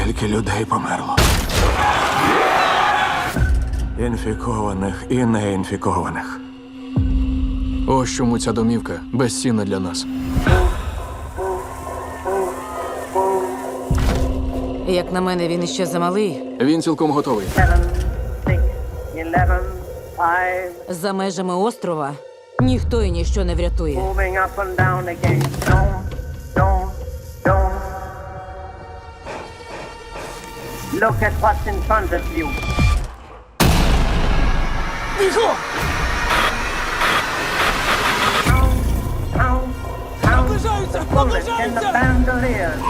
Скільки людей померло? Інфікованих і неінфікованих. Ось чому ця домівка безцінна для нас. Як на мене, він іще замалий. Він цілком готовий. За межами острова ніхто і ніщо не врятує. Look at what's in front of you. The bandoliers.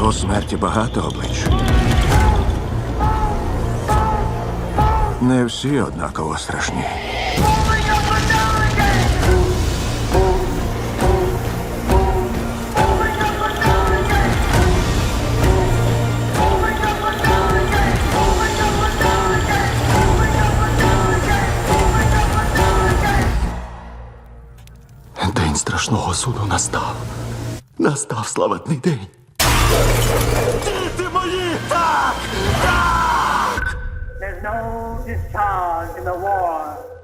У смерті багато облич. Не всі однаково страшні. День страшного суду настав. Настав славетний день. Діти мої! Так! Так! no discharge in the war.